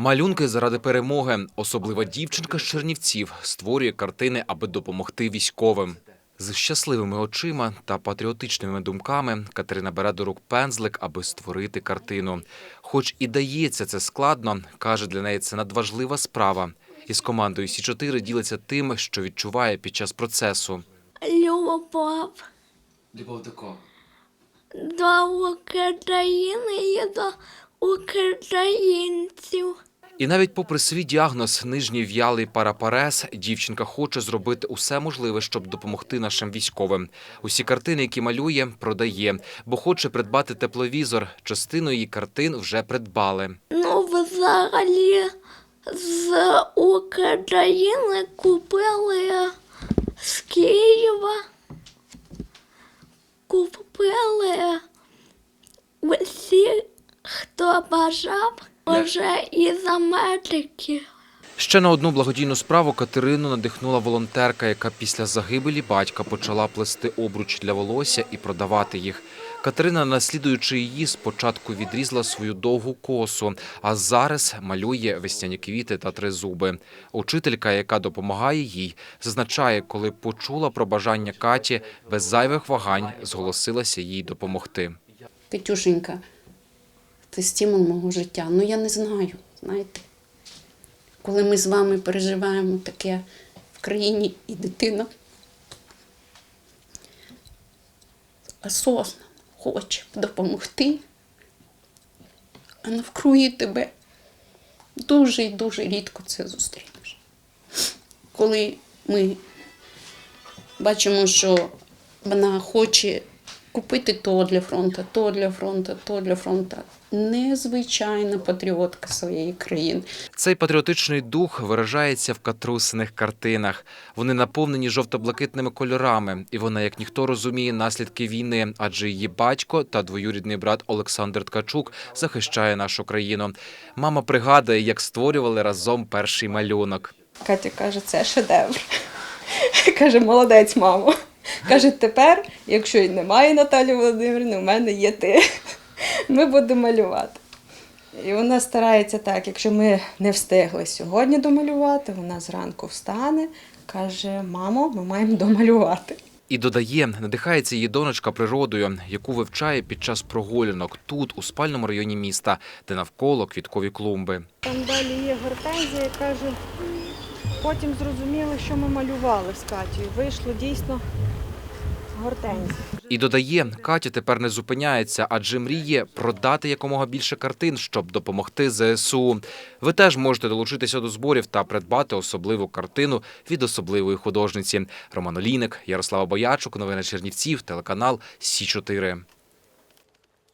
Малюнки заради перемоги. Особлива дівчинка з Чернівців створює картини, аби допомогти військовим. З щасливими очима та патріотичними думками Катерина бере до рук пензлик, аби створити картину. Хоч і дається це складно, каже, для неї це надважлива справа. Із командою Сі 4 ділиться тим, що відчуває під час процесу. Любов Любов до кого? до України і до українців. І навіть попри свій діагноз нижній в'ялий парапарез, дівчинка хоче зробити усе можливе, щоб допомогти нашим військовим. Усі картини, які малює, продає, бо хоче придбати тепловізор. Частину її картин вже придбали. Ну, взагалі з України купили з Києва. Купили усі, хто бажав, вже із Америки. Ще на одну благодійну справу Катерину надихнула волонтерка, яка після загибелі батька почала плести обруч для волосся і продавати їх. Катерина, наслідуючи її, спочатку відрізала свою довгу косу, а зараз малює весняні квіти та тризуби. Учителька, яка допомагає їй, зазначає, коли почула про бажання Каті, без зайвих вагань зголосилася їй допомогти. Катюшенька, ти стимул мого життя. Ну я не знаю, знаєте. Коли ми з вами переживаємо таке в країні і дитина осознанно хоче допомогти, а навкруги тебе дуже і дуже рідко це зустрінеш. Коли ми бачимо, що вона хоче купити то для фронту, то для фронту, то для фронту. Незвичайна патріотка своєї країни. Цей патріотичний дух виражається в катрусиних картинах. Вони наповнені жовто-блакитними кольорами, і вона, як ніхто, розуміє наслідки війни, адже її батько та двоюрідний брат Олександр Ткачук захищає нашу країну. Мама пригадує, як створювали разом перший малюнок. Катя каже, це шедевр. Каже, молодець, мамо. Каже, тепер, якщо й немає Наталі Володимирівни, у мене є ти. Ми будемо малювати. І вона старається так, якщо ми не встигли сьогодні домалювати, вона зранку встане, каже: мамо, ми маємо домалювати. І додає, надихається її донечка природою, яку вивчає під час прогулянок тут, у спальному районі міста, де навколо квіткові клумби. Там далі є гортензія, каже, потім зрозуміли, що ми малювали з Катєю. Вийшло дійсно гортензія. І додає, Катя тепер не зупиняється, адже мріє продати якомога більше картин, щоб допомогти ЗСУ. Ви теж можете долучитися до зборів та придбати особливу картину від особливої художниці. Роман Олійник, Ярослава Боячук, новини Чернівців, телеканал Сі 4